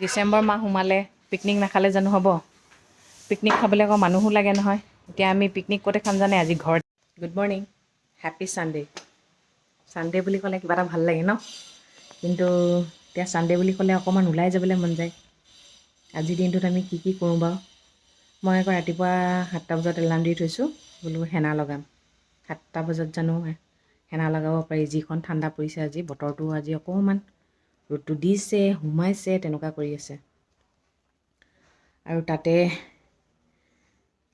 ডিচেম্বৰ মাহ সোমালে পিকনিক নাখালে জানো হ'ব? পিকনিক খাবলৈ আকৌ মানুহো লাগে নহয়। এতিয়া আমি পিকনিক ক'তে খাম জানে? আজি ঘৰত। Good morning happy Sunday Sunday বুলি ক'লে কিবা এটা ভাল লাগে ন? কিন্তু এতিয়া ছানডে বুলি ক'লে অকণমান ওলাই যাবলৈ মন যায়। আজিৰ দিনটোত আমি কি কি কৰোঁ বাৰু? মই আকৌ ৰাতিপুৱা সাতটা বজাত এলাৰ্ম দি থৈছোঁ। বোলো হেনা লগাম। সাতটা বজাত জানো হেনা লগাব পাৰি। যিখন ঠাণ্ডা পৰিছে আজি বতৰটো আজি অকণমান ৰ'দটো দিছে সোমাইছে তেনেকুৱা কৰি আছে। আৰু তাতে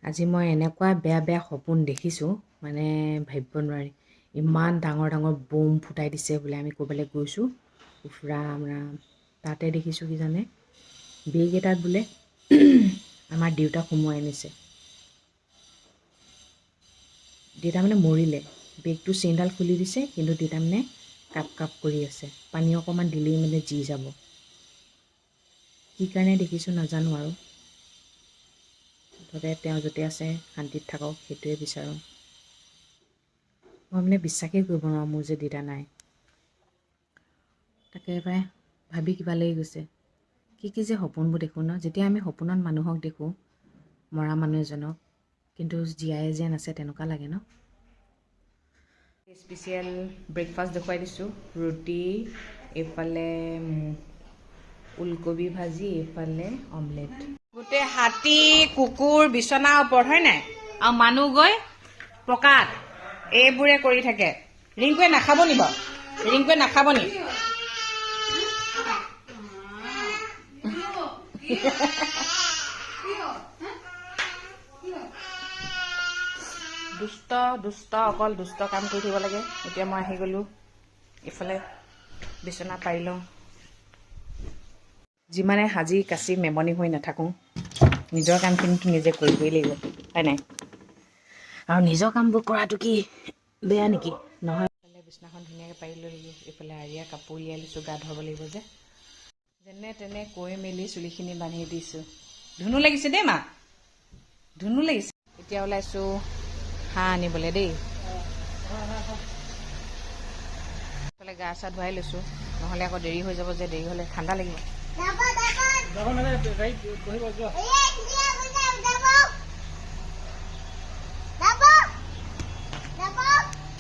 আজি মই এনেকুৱা বেয়া বেয়া সপোন দেখিছোঁ মানে ভাবিব নোৱাৰি। ইমান ডাঙৰ ডাঙৰ বোম ফুটাই দিছে বোলে আমি ক'ৰবালৈ গৈছোঁ ৰাম ৰাম। তাতে দেখিছোঁ কি জানে বেগ এটাত বোলে আমাৰ দেউতাক সোমোৱাই আনিছে। দেউতা মানে মৰিলে। বেগটো চেইনডাল খুলি দিছে কিন্তু দেউতা মানে কাপ কাপ কৰি আছে পানী অকণমান দিলেই মানে জি যাব কি কাৰণে দেখিছোঁ নাজানো আৰু মুঠতে তেওঁ য'তে আছে শান্তিত থাকক সেইটোৱে বিচাৰোঁ মই মানে বিশ্বাসেই কৰিব নোৱাৰোঁ মোৰ যে দেউতা নাই তাকে পাই ভাবি কিবা লাগি গৈছে কি কি যে সপোনবোৰ দেখোঁ ন যেতিয়া আমি সপোনত মানুহক দেখোঁ মৰা মানুহ এজনক কিন্তু জীয়াই যেন আছে তেনেকুৱা লাগে ন স্পেচিয়েল ব্ৰেকফাষ্ট দেখুৱাই দিছোঁ। ৰুটি এইফালে ওলকবি ভাজি এইফালে অমলেট। গোটেই হাতী কুকুৰ বিচনাৰ ওপৰত হয় নাই? আৰু মানুহ গৈ পকাত এইবোৰে কৰি থাকে। ৰিংকুৱে নাখাব নি বাৰু। ৰিংকুৱে নাখাব নি দুষ্ট দুষ্ট অকল দুষ্ট কাম কৰি থাকিব লাগে। এতিয়া মই আহি গ'লোঁ। ইফালে বিচনা পাৰি লওঁ। যিমানে সাজি কাচি মেমনি হৈ নাথাকোঁ নিজৰ কামখিনিতো নিজে কৰিবই লাগিব হয় নাই? আৰু নিজৰ কামবোৰ কৰাটো কি বেয়া নেকি? নহয়। ইফালে বিচনাখন ধুনীয়াকৈ পাৰি লৈ ল'লোঁ এইফালে আৰিয়া কাপোৰ উলিয়াই লৈছোঁ গা ধুৱাব লাগিব যে। যেনে তেনে কৈ মেলি চুলিখিনি বান্ধি দিছোঁ। ধুনু লাগিছে দেই মা। ধুনু লাগিছে। এতিয়া ওলাইছোঁ। হাঁহ আনিবলৈ দেই। এইফালে গা চা ধুৱাই লৈছোঁ। নহ'লে আকৌ দেৰি হৈ যাব যে দেৰি হ'লে ঠাণ্ডা লাগিব।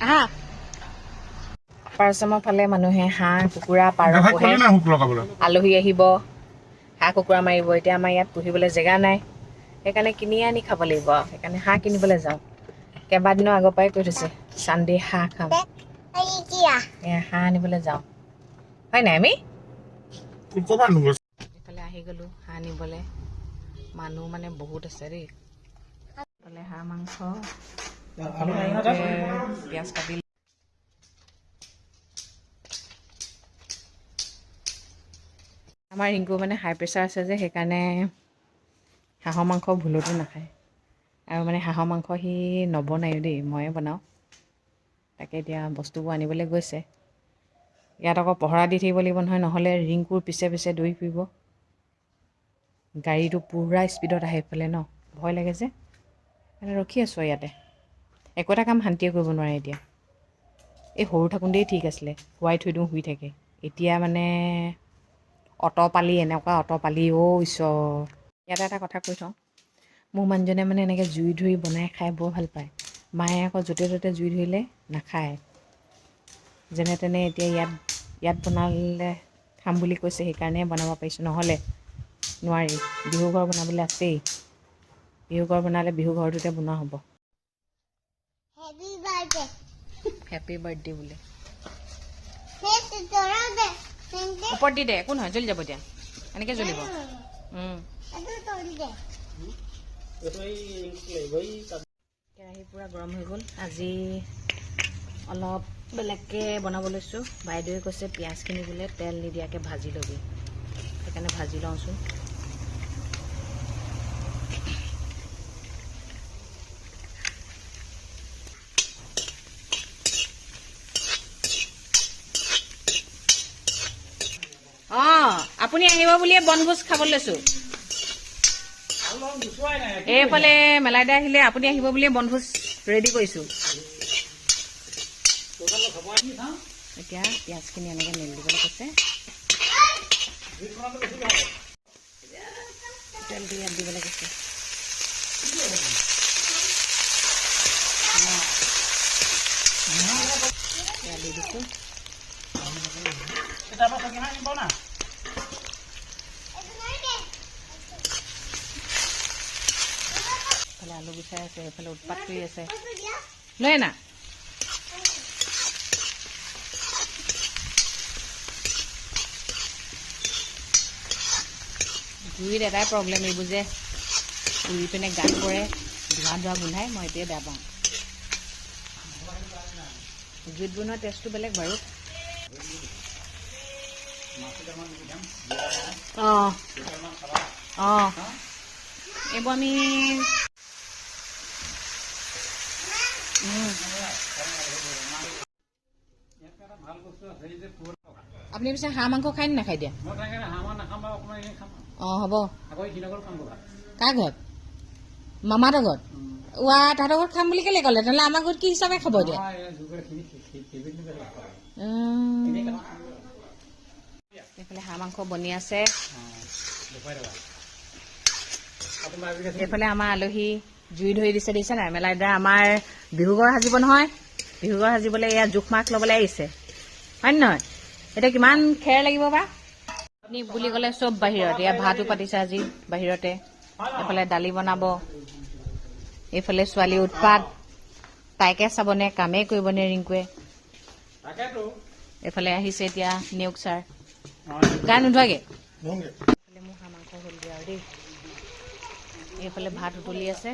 আহা। আপাৰ আচামৰ ফালে মানুহে হাঁহ কুকুৰা পাৰ পোহে। আলহী আহিব। হাঁহ কুকুৰা মাৰিব। এতিয়া আমাৰ ইয়াত পুহিবলৈ জেগা নাই। সেইকাৰণে কিনি আনি খাব লাগিব আৰু। সেইকাৰণে হাঁহ কিনিবলৈ যাওঁ। কেইবাদিনৰ আগৰ পৰাই কৈ থৈছে চানডে হাঁহ খাম। হাঁহ আনিবলৈ যাওঁ। হয় নাই আমি? এইফালে আহি গ'লোঁ হাঁহ আনিবলৈ। মানুহ মানে বহুত আছে দেই। এইফালে হাঁহ মাংস পিঁয়াজ কাটি আমাৰ ৰিংকু মানে হাই প্ৰেছাৰ আছে যে সেইকাৰণে হাঁহৰ মাংস ভুলতো নাখায়। আৰু মানে হাঁহৰ মাংস সি নবনায়ো দেই ময়ে বনাওঁ। তাকে এতিয়া বস্তুবোৰ আনিবলৈ গৈছে। ইয়াত আকৌ পহৰা দি থাকিব লাগিব নহয় নহ'লে ৰিংকুৰ পিছে পিছে দৌৰি ফুৰিব। গাড়ীটো পূৰা স্পীডত আহে এইফালে ন ভয় লাগে যে। ৰখি আছোঁ ইয়াতে। একো এটা কাম শান্তিয়ে কৰিব নোৱাৰে এতিয়া। এই সৰু থাকোঁতেই ঠিক আছিলে শুৱাই থৈ দিওঁ শুই থাকে। এতিয়া মানে অট পালি এনেকুৱা অট পালি অ' ঈশ্বৰ। ইয়াতে এটা কথা কৈ থওঁ। মোৰ মানুহজনে মানে এনেকৈ জুই ধৰি বনাই খাই বৰ ভাল পায়। মায়ে আকৌ য'তে ত'তে জুই ধৰিলে নাখায়। যেনে তেনে এতিয়া ইয়াত ইয়াত বনালে খাম বুলি কৈছে সেইকাৰণে বনাব পাৰিছোঁ। নহ'লে নোৱাৰি। বিহু ঘৰ বনাবলৈ আছেই। বিহু ঘৰ বনালে বিহু ঘৰটোতে বনোৱা হ'ব. হেপী বাৰ্থডে বোলে. ওপৰত দি দে একো নহয় জ্বলি যাব এতিয়া এনেকৈ জ্বলিব। কেৰাহী পূৰা গৰম হৈ গ'ল। আজি অলপ বেলেগকৈ বনাব লৈছোঁ। বাইদেৱে কৈছে পিঁয়াজখিনি বোলে তেল নিদিয়াকৈ ভাজি ল'বি। সেইকাৰণে ভাজি লওঁচোন। অঁ আপুনি আহিব বুলিয়ে বনভোজ খাব লৈছোঁ। এইফালে মেলাইদে আহিলে আপুনি আহিব বুলিয়ে বনভোজ ৰেডি কৰিছোঁ। এতিয়া পিঁয়াজখিনি এনেকৈ মেলি দিবলৈ কৈছে তেলটো ইয়াত দিব লাগিছে তেল দি দিছোঁ। গুচাই আছে এইফালে উৎপাত কৰি আছে। লৈ আনা। জুইত এটাই প্ৰব্লেম এইবোৰ যে উৰি পিনে গাত পৰে ধোঁৱা ধোঁৱা গোন্ধাই মই এইটোৱে বেয়া পাওঁ। জুইত বনোৱা টেষ্টটো বেলেগ বাৰু। অঁ অঁ। এইবোৰ আমি আপুনি পিছে হাঁহ মাংস খাই নে নাখাই দিয়া অঁ হ'ব। কাৰ ঘৰত? মামাহঁতৰ ঘৰত? ৱা তাহাঁতৰ ঘৰত খাম বুলি কেলে ক'লে? তেনেহ'লে আমাৰ ঘৰত কি হিচাপে খাব উম। এইফালে হাঁহ মাংস বনি আছে। এইফালে আমাৰ আলহী জুই ধৰি দিছে দিছে নাই? মেলাইদা আমাৰ বিহুঘৰ সাজিব নহয়। বিহুঘৰ সাজিবলৈ এয়া জোখ মাখ ল'বলৈ আহিছে। হয় নহয়? এতিয়া কিমান খেৰ লাগিব বা? আপুনি বুলি ক'লে চব বাহিৰত। এয়া ভাতো পাতিছে আজি বাহিৰতে। এইফালে দালি বনাব। এইফালে ছোৱালী উৎপাত। তাইকে চাবনে? কামেই কৰিবনে ৰিংকুৱে? এইফালে আহিছে এতিয়া নিয়োগ ছাৰ। গা নোধোৱাগে মোৰ হাঁহ মাংস হ'লগৈ আৰু দেই। এইফালে ভাত উতলি আছে।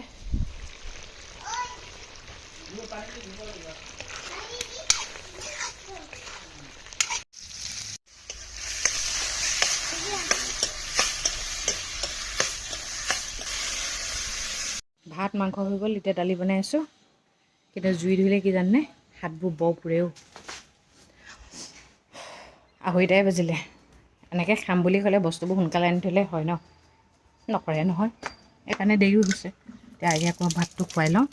ভাত মাংস হৈ গ'ল এতিয়া দালি বনাই আছোঁ। কিন্তু জুই ধৰিলে কি জানে হাতবোৰ বৰ পুৰেও। আঢ়ৈটাই বাজিলে। এনেকৈ খাম বুলি ক'লে বস্তুবোৰ সোনকালে আনি থ'লে হয় ন? নকৰে নহয়। সেইকাৰণে দেৰিও হৈছে। এতিয়া আহি আকৌ ভাতটো খুৱাই লওঁ।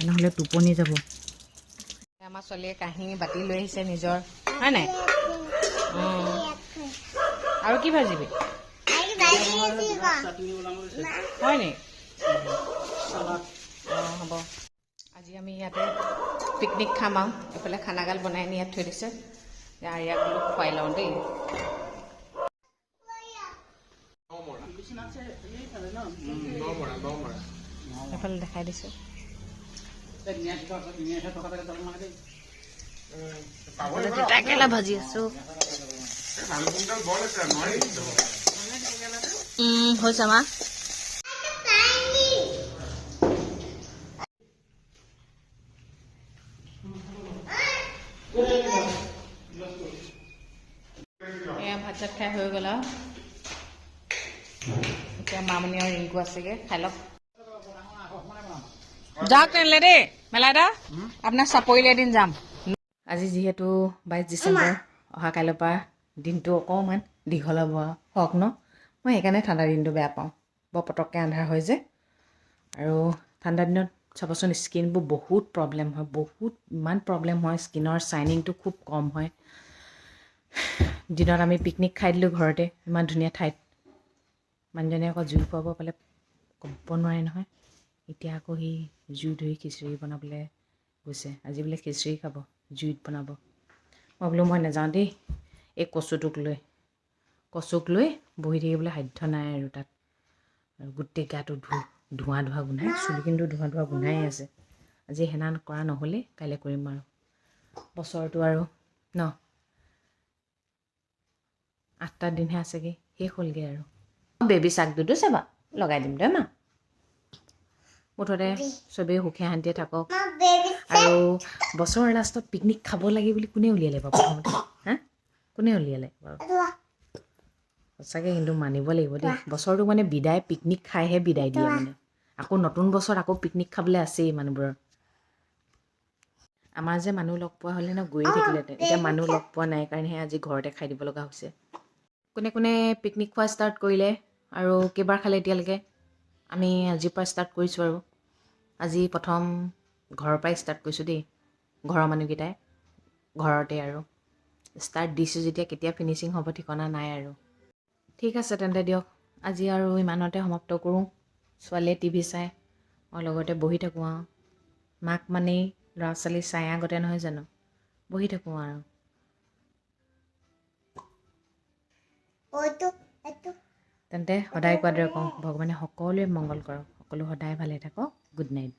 নহ'লে টোপনি যাব। আমাৰ ছোৱালীয়ে কাঁহী বাতি লৈ আহিছে নিজৰ হয় নাই। আৰু কি ভাজিবি? হয় নি? অঁ হ'ব। আজি আমি ইয়াতে পিকনিক খাম আৰু। এইফালে খানাগাল বনাই আনি ইয়াত থৈ দিছে। আৰিয়াক বোলো খুৱাই লওঁ দেই। এইফালে দেখাই দিছোঁ। এয়া ভাত চাত খাই হৈ গ'ল আৰু। এতিয়া মামনি আৰু ৰিংকু আছেগে খাই লওক। যাওক তেনেহ'লে দেই। মেলাইদা আপোনাৰ চাপৰিলে এদিন যাম। আজি যিহেতু বাইছ ডিচেম্বৰ অহা কাইলৈৰ পৰা দিনটো অকণমান দীঘল হ'ব হওক ন? মই সেইকাৰণে ঠাণ্ডা দিনটো বেয়া পাওঁ। বৰ পটককৈ আন্ধাৰ হয় যে। আৰু ঠাণ্ডা দিনত চাবচোন স্কিনবোৰ বহুত প্ৰব্লেম হয়। বহুত ইমান প্ৰব্লেম হয়। স্কিনৰ শ্বাইনিংটো খুব কম হয়। দিনত আমি পিকনিক খাই দিলোঁ ঘৰতে। ইমান ধুনীয়া ঠাইত। মানুহজনে আকৌ জুই ফুৱাব পালে ক'ব নোৱাৰে নহয়। এতিয়া আকৌ সি জুই ধৰি খিচিৰি বনাবলৈ গৈছে। আজি বোলে খিচিৰি খাব জুইত বনাব। মই বোলো মই নাযাওঁ দেই এই কচুটোক লৈ। কচুক লৈ বহি থাকিবলৈ সাধ্য নাই আৰু তাত। গোটেই গাটো ধু ধোঁৱা ধোঁৱা গোন্ধাই চুলি কিন্তু ধোঁৱা ধোঁৱা গোন্ধাই আছে। আজি সেনা কৰা নহ'লে কাইলৈ কৰিম আৰু। বছৰটো আৰু ন? আঠটা দিনহে আছেগৈ শেষ হ'লগৈ আৰু। বেবী চাকটোতো চাবা লগাই দিম দেই মা। মুঠতে চবেই সুখে শান্তিয়ে থাকক। আৰু বছৰৰ লাষ্টত পিকনিক খাব লাগে বুলি কোনে উলিয়ালে বাৰু প্ৰথমতে? হা? কোনে উলিয়ালে বাৰু? সঁচাকৈ কিন্তু মানিব লাগিব দেই। বছৰটো মানে বিদায় পিকনিক খাইহে বিদায় দিয়ে মানে। আকৌ নতুন বছৰত আকৌ পিকনিক খাবলৈ আছেই মানুহবোৰৰ। আমাৰ যে মানুহ লগ পোৱা হ'লে ন গৈয়ে থাকিলেহেঁতেন এতিয়া মানুহ লগ পোৱা নাই কাৰণেহে আজি ঘৰতে খাই দিব লগা হৈছে। কোনে কোনে পিকনিক খোৱা ষ্টাৰ্ট কৰিলে আৰু কেইবাৰ খালে এতিয়ালৈকে? আমি আজিৰ পৰা ষ্টাৰ্ট কৰিছোঁ আৰু। আজি প্ৰথম ঘৰৰ পৰাই ষ্টাৰ্ট কৰিছোঁ দেই ঘৰৰ মানুহকেইটাই ঘৰতে আৰু। ষ্টাৰ্ট দিছোঁ যেতিয়া কেতিয়া ফিনিচিং হ'ব ঠিকনা নাই আৰু। ঠিক আছে তেন্তে দিয়ক আজি আৰু ইমানতে সমাপ্ত কৰোঁ। ছোৱালীয়ে টিভি চাই মই লগতে বহি থাকোঁ আৰু। মাক মানেই ল'ৰা ছোৱালী চাই আগতে নহয় জানো? বহি থাকোঁ আৰু. তেন্তে সদায় কোৱাৰ দৰে কওঁ ভগৱানে সকলোৱে মংগল কৰক সকলো সদায় ভালে থাকক গুড নাইট